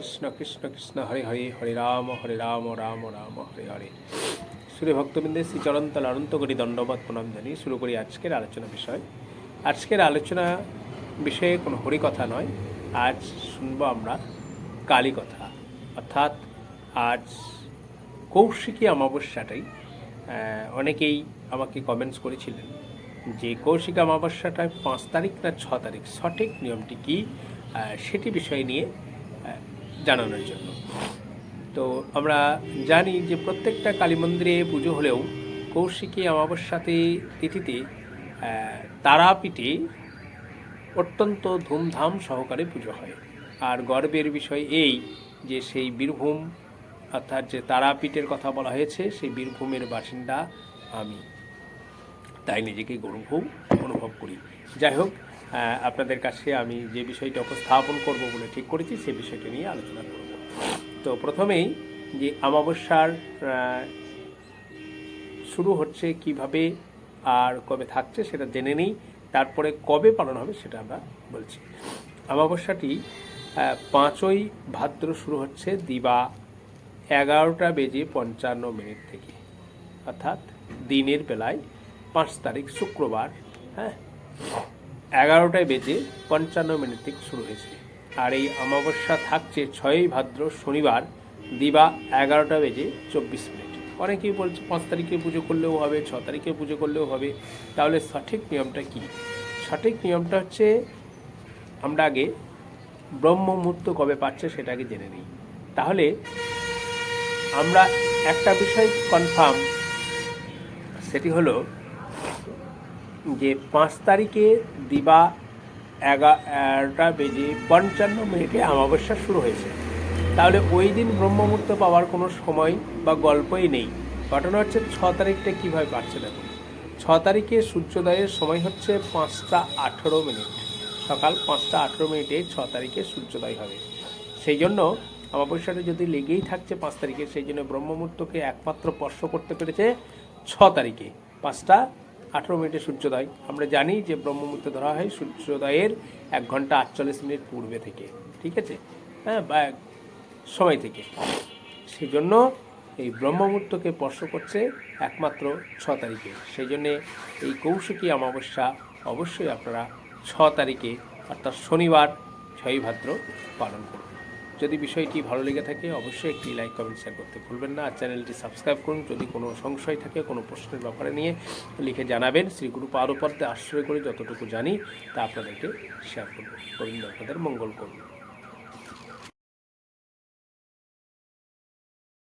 কৃষ্ণ কৃষ্ণ কৃষ্ণ, হরে হরে হরে রাম হরে রাম রাম রাম, হরে হরে। সুরে ভক্তবৃন্দের শ্রী চরন্তল অনন্ত করি দণ্ডবাদ প্রণাম জানিয়ে শুরু করি আজকের আলোচনা বিষয়। আজকের আলোচনা বিষয়ে কোনো হরিকথা নয়। আজ শুনব আমরা কালী কথা অর্থাৎ আজ কৌশিকী অমাবস্যাটাই অনেকেই আমাকে কমেন্টস করেছিলেন যে কৌশিক অমাবস্যাটায় পাঁচ তারিখ না ছ তারিখ সঠিক নিয়মটি কী? সেটি বিষয় নিয়ে জানানোর জন্য। তো আমরা জানি যে প্রত্যেকটা কালী মন্দিরে পুজো হলেও কৌশিকী অমাবস্যাতে তিথিতে তারাপীঠে অত্যন্ত ধুমধাম সহকারে পুজো হয়। আর গর্বের বিষয় এই যে সেই বীরভূম, অর্থাৎ যে তারাপীঠের কথা বলা হয়েছে, সেই বীরভূমের বাসিন্দা আমি। তাই নিজেকে গর্ব অনুভব করি। যাই হোক আপনাদের কাছে আমি যে বিষয়টা উপস্থাপন করব বলে ঠিক করেছি, সে বিষয়টি নিয়ে আলোচনা করব। তো প্রথমেই যে অমাবস্যার শুরু হচ্ছে, কীভাবে আর কবে থাকছে সেটা জেনে নিই। তারপরে কবে পালন হবে সেটা আমরা বলছি। অমাবস্যাটি পাঁচই ভাদ্র শুরু হচ্ছে দিবা এগারোটা বেজে পঞ্চান্ন মিনিট থেকে। অর্থাৎ দিনের বেলায় পাঁচ তারিখ শুক্রবার হ্যাঁ? এগারোটায় বেজে পঞ্চান্ন মিনিট থেকে শুরু হয়েছে। আর এই অমাবস্যা থাকছে ছয়ই ভাদ্র শনিবার, দিবা এগারোটা বেজে চব্বিশ মিনিট। অনেকেই বলছে পাঁচ তারিখে পুজো করলেও হবে, ছ তারিখে পুজো করলেও হবে। তাহলে সঠিক নিয়মটা কি? সঠিক নিয়মটা হচ্ছে আমরা আগে ব্রহ্ম মুহূর্ত কবে পাচ্ছে সেটা আগে জেনে নিই। তাহলে আমরা একটা বিষয় কনফার্ম সেটি হলো যে পাঁচ তারিখে দিবা এগারোটা বেজে পঞ্চান্ন মিনিটে অমাবস্যা শুরু হয়েছে। তাহলে ওই দিন ব্রহ্মমূর্ত পাওয়ার কোনো সময় বা গল্পই নেই। ঘটনা হচ্ছে ছ তারিখটা কীভাবে পাচ্ছে দেখুন ছ তারিখে সূর্যোদয়ের সময় হচ্ছে পাঁচটা আঠেরো মিনিট। সকাল পাঁচটা আঠেরো মিনিটে ছ তারিখে সূর্যোদয় হবে। সেই জন্য অমাবস্যাটা যদি লেগেই থাকছে পাঁচ তারিখে, সেই জন্য ব্রহ্মমূর্তকে একমাত্র স্পর্শ করতে পেরেছে ছ তারিখে। পাঁচটা আঠেরো মিনিটে সূর্যোদয়। আমরা জানি যে ব্রহ্মমূর্ত ধরা হয় সূর্যোদয়ের এক ঘণ্টা আটচল্লিশ মিনিট পূর্বে থেকে, ঠিক আছে? হ্যাঁ বা সময় থেকে। সেই জন্য এই ব্রহ্মমূর্তকে স্পর্শ করছে একমাত্র ছ তারিখে। সেই জন্যে এই কৌশিকী অমাবস্যা অবশ্যই আপনারা ছ তারিখে, অর্থাৎ শনিবার, ছয়ই ভাদ্র পালন করুন। যদি বিষয়টি ভালো লেগে থাকে, অবশ্যই একটি লাইক কমেন্ট শেয়ার করতে ভুলবেন না। আর চ্যানেলটি সাবস্ক্রাইব করুন। যদি কোনো সংশয় থাকে, কোনো প্রশ্নের ব্যাপারে নিয়ে লিখে জানাবেন। শ্রী গুরু পারোপদ্যে আশ্রয় করে যতটুকু জানি, তা আপনাদেরকে শেয়ার করব। গোবিন্দ আপনাদের মঙ্গল করুন।